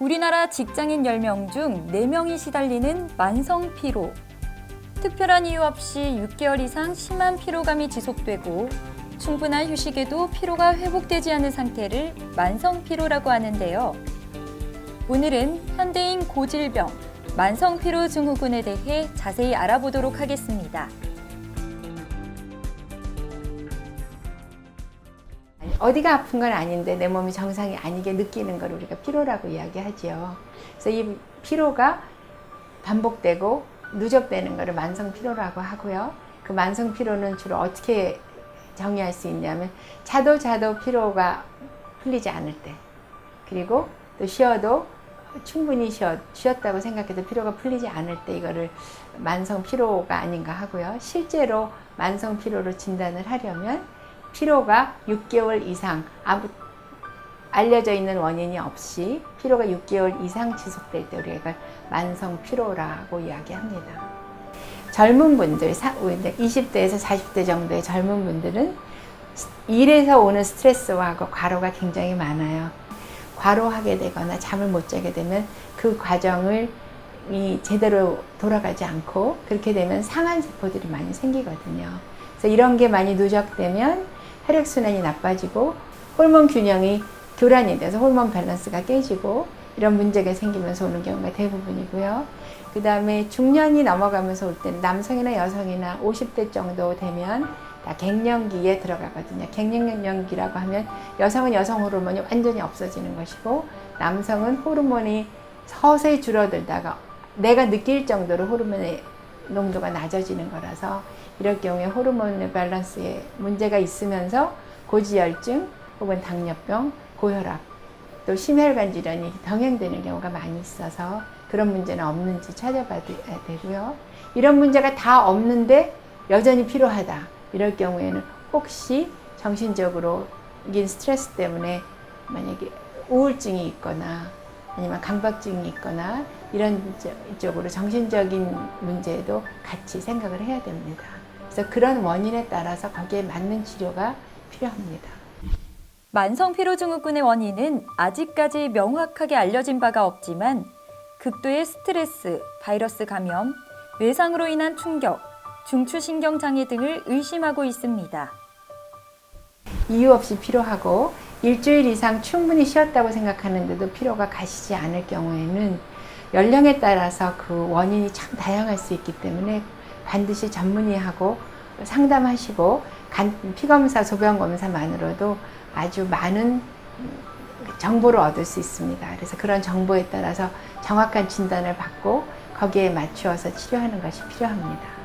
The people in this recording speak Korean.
우리나라 직장인 10명 중 4명이 시달리는 만성 피로. 특별한 이유 없이 6개월 이상 심한 피로감이 지속되고 충분한 휴식에도 피로가 회복되지 않은 상태를 만성 피로라고 하는데요. 오늘은 현대인 고질병 만성 피로 증후군에 대해 자세히 알아보도록 하겠습니다. 어디가 아픈 건 아닌데 내 몸이 정상이 아니게 느끼는 걸 우리가 피로라고 이야기하지요. 그래서 이 피로가 반복되고 누적되는 것을 만성 피로라고 하고요. 그 만성 피로는 주로 어떻게 정의할 수 있냐면 자도 자도 피로가 풀리지 않을 때 그리고 또 쉬어도 충분히 쉬었, 쉬었다고 생각해도 피로가 풀리지 않을 때 이거를 만성 피로가 아닌가 하고요. 실제로 만성 피로로 진단을 하려면 피로가 6개월 이상 아무 알려져 있는 원인이 없이 피로가 6개월 이상 지속될 때 우리가 이걸 만성 피로라고 이야기합니다. 젊은 분들, 20대에서 40대 정도의 젊은 분들은 일에서 오는 스트레스와 과로가 굉장히 많아요. 과로하게 되거나 잠을 못 자게 되면 그 과정을 이 제대로 돌아가지 않고 그렇게 되면 상한 세포들이 많이 생기거든요. 그래서 이런 게 많이 누적되면 혈액순환이 나빠지고 호르몬 균형이 교란이 돼서 호르몬 밸런스가 깨지고 이런 문제가 생기면서 오는 경우가 대부분이고요. 그 다음에 중년이 넘어가면서 올 때는 남성이나 여성이나 50대 정도 되면 다 갱년기에 들어가거든요. 갱년기라고 하면 여성은 여성 호르몬이 완전히 없어지는 것이고 남성은 호르몬이 서서히 줄어들다가 내가 느낄 정도로 호르몬의 농도가 낮아지는 거라서 이럴 경우에 호르몬의 밸런스에 문제가 있으면서 고지혈증 혹은 당뇨병, 고혈압 또 심혈관 질환이 병행되는 경우가 많이 있어서 그런 문제는 없는지 찾아봐야 되고요. 이런 문제가 다 없는데 여전히 필요하다. 이럴 경우에는 혹시 정신적으로 인 스트레스 때문에 만약에 우울증이 있거나 아니면 강박증이 있거나 이런 쪽으로 정신적인 문제도 같이 생각을 해야 됩니다. 그래서 그런 원인에 따라서 거기에 맞는 치료가 필요합니다. 만성 피로 증후군의 원인은 아직까지 명확하게 알려진 바가 없지만 극도의 스트레스, 바이러스 감염, 외상으로 인한 충격, 중추신경 장애 등을 의심하고 있습니다. 이유 없이 피로하고 일주일 이상 충분히 쉬었다고 생각하는데도 피로가 가시지 않을 경우에는 연령에 따라서 그 원인이 참 다양할 수 있기 때문에 반드시 전문의하고 상담하시고 간, 피검사, 소변검사만으로도 아주 많은 정보를 얻을 수 있습니다. 그래서 그런 정보에 따라서 정확한 진단을 받고 거기에 맞추어서 치료하는 것이 필요합니다.